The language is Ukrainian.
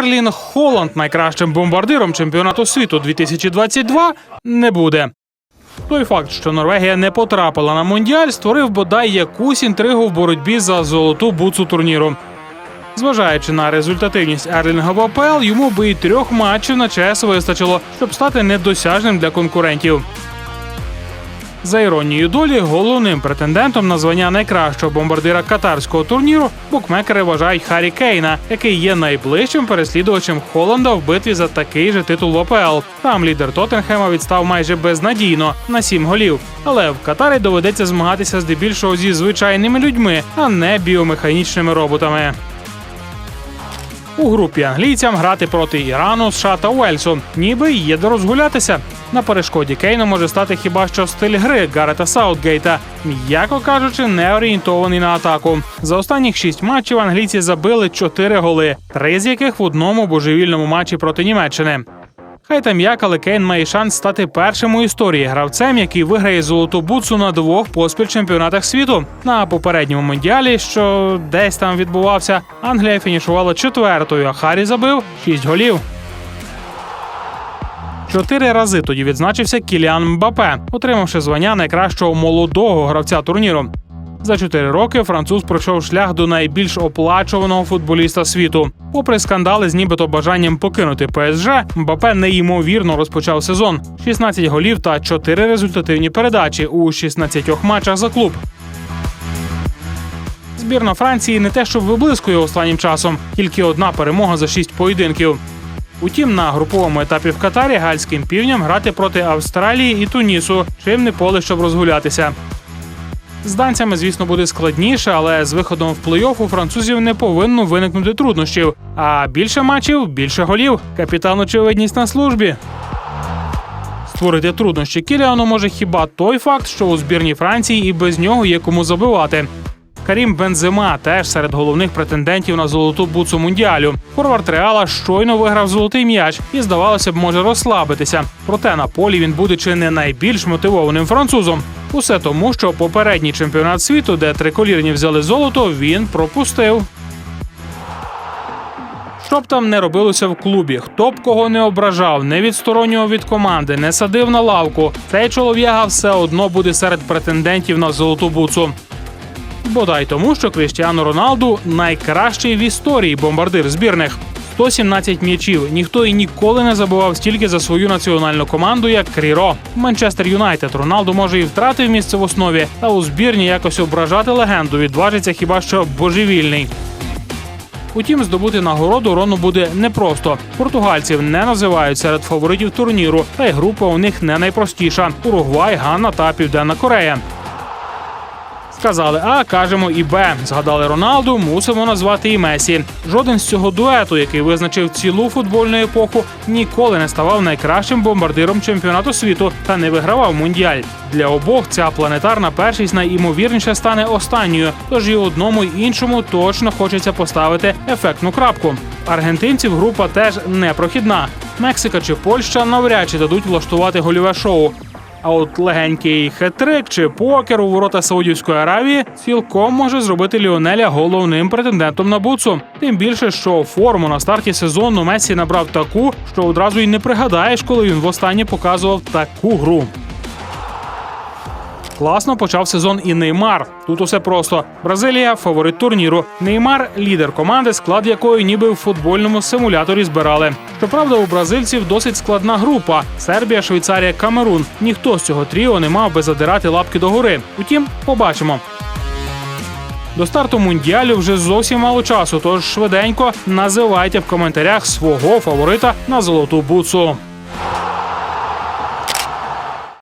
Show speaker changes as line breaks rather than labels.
Ерлін Холланд найкращим бомбардиром чемпіонату світу 2022 не буде. Той факт, що Норвегія не потрапила на мундіаль, створив бодай якусь інтригу в боротьбі за золоту буцу турніру. Зважаючи на результативність Ерлінга в АПЛ, йому би і трьох матчів на ЧС вистачило, щоб стати недосяжним для конкурентів. За іронією долі, головним претендентом на звання найкращого бомбардира катарського турніру букмекери вважають Харі Кейна, який є найближчим переслідувачем Холланда в битві за такий же титул в АПЛ. Там лідер Тоттенхема відстав майже безнадійно на сім голів. Але в Катарі доведеться змагатися здебільшого зі звичайними людьми, а не біомеханічними роботами. У групі англійцям грати проти Ірану, США та Уельсу. Ніби є де розгулятися. На перешкоді Кейну може стати хіба що стиль гри Гарета Саутгейта, м'яко кажучи, не орієнтований на атаку. За останніх шість матчів англійці забили чотири голи, три з яких в одному божевільному матчі проти Німеччини. Хай там як, але Кейн має шанс стати першим у історії гравцем, який виграє золоту буцу на двох поспіль чемпіонатах світу. На попередньому мундіалі, що десь там відбувався, Англія фінішувала четвертою, а Харі забив шість голів. Чотири рази тоді відзначився Кіліан Мбапе, отримавши звання найкращого молодого гравця турніру. За чотири роки француз пройшов шлях до найбільш оплачуваного футболіста світу. Попри скандали з нібито бажанням покинути ПСЖ, Мбапе неймовірно розпочав сезон: 16 голів та 4 результативні передачі у 16 матчах за клуб. Збірна Франції не те, щоб виблискує останнім часом, тільки одна перемога за 6 поєдинків. Утім, на груповому етапі в Катарі гальським півням грати проти Австралії і Тунісу, чим не поле, щоб розгулятися. З данцями, звісно, буде складніше, але з виходом в плей-офф у французів не повинно виникнути труднощів. А більше матчів більше голів. Капітан очевидність на службі. Створити труднощі Кіліану може хіба той факт, що у збірній Франції і без нього є кому забивати. Карім Бензема теж серед головних претендентів на золоту буцу мундіалю. Форвард Реала щойно виграв золотий м'яч і, здавалося б, може розслабитися. Проте на полі він буде чи не найбільш мотивованим французом. Усе тому, що попередній чемпіонат світу, де триколірні взяли золото, він пропустив. Що б там не робилося в клубі, хто б кого не ображав, не відсторонював від команди, не садив на лавку. Цей чолов'яга все одно буде серед претендентів на золоту буцу. Бодай тому, що Кріштіану Роналду найкращий в історії бомбардир збірних. 117 м'ячів. Ніхто і ніколи не забував стільки за свою національну команду, як Кріро. Манчестер Юнайтед Роналду може і втратив місце в основі, та у збірні якось ображати легенду відважиться хіба що божевільний. Утім, здобути нагороду Рону буде непросто. Португальців не називають серед фаворитів турніру, та й група у них не найпростіша: Уругвай, Ганна та Південна Корея. Сказали А, кажемо і Б. Згадали Роналду, мусимо назвати і Месі. Жоден з цього дуету, який визначив цілу футбольну епоху, ніколи не ставав найкращим бомбардиром чемпіонату світу та не вигравав мундіаль. Для обох ця планетарна першість найімовірніше стане останньою. Тож і одному і іншому точно хочеться поставити ефектну крапку. Аргентинців група теж непрохідна. Мексика чи Польща навряд чи дадуть влаштувати гольове шоу. А от легенький хетрик чи покер у ворота Саудівської Аравії цілком може зробити Ліонеля головним претендентом на буцу. Тим більше, що форму на старті сезону Месі набрав таку, що одразу й не пригадаєш, коли він востаннє показував таку гру. Класно почав сезон і Неймар. Тут усе просто. Бразилія фаворит турніру. Неймар лідер команди, склад якої ніби в футбольному симуляторі збирали. Щоправда, у бразильців досить складна група: Сербія, Швейцарія, Камерун. Ніхто з цього тріо не мав би задирати лапки догори. Утім, побачимо. До старту мундіалю вже зовсім мало часу, тож швиденько називайте в коментарях свого фаворита на золоту буцу.